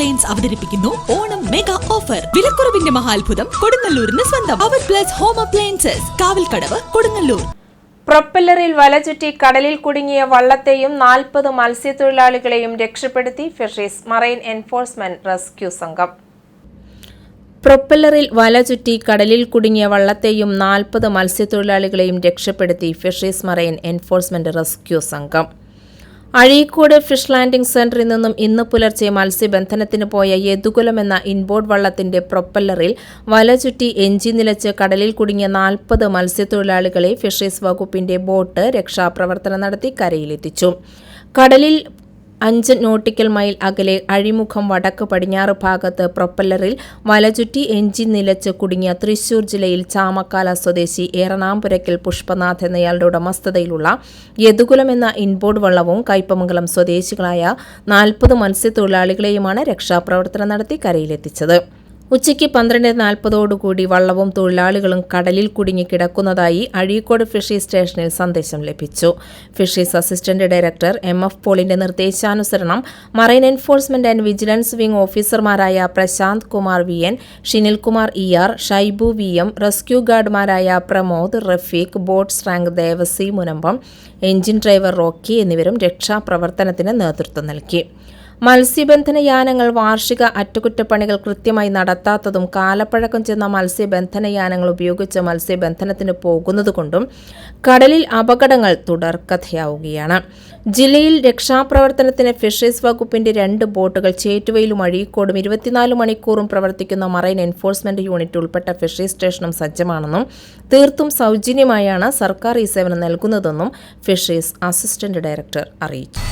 Appliance അവതരിപ്പിക്കുന്നു. Onam mega offer വിലക്കുറവിന്റെ മഹാത്ഭുതം കൊടുങ്ങല്ലൂരിന് സ്വന്തം. അവർ plus home appliances Kavalkadavu Kodungallur. പ്രൊപ്പല്ലറിൽ വലചുറ്റി കടലിൽ കുടുങ്ങിയ വള്ളത്തെയും നാൽപ്പത് മത്സ്യത്തൊഴിലാളികളെയും രക്ഷപ്പെടുത്തി ഫിഷറീസ് മറൈൻ എൻഫോഴ്സ്മെന്റ് റെസ്ക്യൂ സംഘം. പ്രൊപ്പല്ലറിൽ വല ചുറ്റി കടലിൽ കുടുങ്ങിയ വള്ളത്തെയും നാൽപ്പത് മത്സ്യത്തൊഴിലാളികളെയും രക്ഷപ്പെടുത്തി ഫിഷറീസ് മറൈൻ എൻഫോഴ്സ്മെന്റ് റെസ്ക്യൂ സംഘം. അഴീക്കോട് ഫിഷ് ലാൻഡിംഗ് സെന്ററിൽ നിന്നും ഇന്ന് പുലർച്ചെ മത്സ്യബന്ധനത്തിന് പോയ യദുകുലം എന്ന ഇൻബോർഡ് വള്ളത്തിന്റെ പ്രൊപ്പല്ലറിൽ വല ചുറ്റി എഞ്ചിൻ നിലച്ച് കടലിൽ കുടുങ്ങിയ നാൽപ്പത് മത്സ്യത്തൊഴിലാളികളെ ഫിഷറീസ് വകുപ്പിന്റെ ബോട്ട് രക്ഷാപ്രവർത്തനം നടത്തി കരയിലെത്തിച്ചു. കടലിൽ അഞ്ച് നോട്ടിക്കൽ മൈൽ അകലെ അഴിമുഖം വടക്ക് പടിഞ്ഞാറ് ഭാഗത്ത് പ്രൊപ്പല്ലറിൽ വലചുറ്റി എഞ്ചിൻ നിലച്ച് കുടുങ്ങിയ തൃശൂർ ജില്ലയിൽ ചാമക്കാല സ്വദേശി ഏറണാംപുരയ്ക്കൽ പുഷ്പനാഥ് എന്നയാളുടെ ഉടമസ്ഥതയിലുള്ള യദുകുലം എന്ന ഇൻബോർഡ് വള്ളവും കയ്പമംഗലം സ്വദേശികളായ നാൽപ്പത് മത്സ്യത്തൊഴിലാളികളെയുമാണ് രക്ഷാപ്രവർത്തനം നടത്തി കരയിലെത്തിച്ചത്. ഉച്ചയ്ക്ക് പന്ത്രണ്ട് നാൽപ്പതോടുകൂടി വള്ളവും തൊഴിലാളികളും കടലിൽ കുടുങ്ങി കിടക്കുന്നതായി അഴീക്കോട് ഫിഷീസ് സ്റ്റേഷനിൽ സന്ദേശം ലഭിച്ചു. Fisheries assistant director M F പോളിന്റെ നിർദ്ദേശാനുസരണം marine enforcement and vigilance wing ഓഫീസർമാരായ Prashanth Kumar V N Shinilkumar E R Shaibu V M rescue ഗാർഡുമാരായ Pramod Rafeeq boat rank Devasi Munambam engine driver Rocky എന്നിവരും രക്ഷാപ്രവർത്തനത്തിന് നേതൃത്വം നൽകി. മത്സ്യബന്ധന യാനങ്ങൾ വാർഷിക അറ്റകുറ്റപ്പണികൾ കൃത്യമായി നടത്താത്തതും കാലപ്പഴക്കം ചെന്ന മത്സ്യബന്ധന യാനങ്ങൾ ഉപയോഗിച്ച് മത്സ്യബന്ധനത്തിന് പോകുന്നതുകൊണ്ടും കടലിൽ അപകടങ്ങൾ തുടർക്കഥയാവുകയാണ്. ജില്ലയിൽ രക്ഷാപ്രവർത്തനത്തിന് ഫിഷറീസ് വകുപ്പിന്റെ രണ്ട് ബോട്ടുകൾ ചേറ്റുവയിലും അഴീക്കോടും ഇരുപത്തിനാല് മണിക്കൂറും പ്രവർത്തിക്കുന്ന മറൈൻ എൻഫോഴ്സ്മെന്റ് യൂണിറ്റ് ഉൾപ്പെട്ട ഫിഷറീസ് സ്റ്റേഷനും സജ്ജമാണെന്നും തീർത്തും സൗജന്യമായാണ് സർക്കാർ ഈ സേവനം നൽകുന്നതെന്നും ഫിഷറീസ് അസിസ്റ്റന്റ് ഡയറക്ടർ അറിയിച്ചു.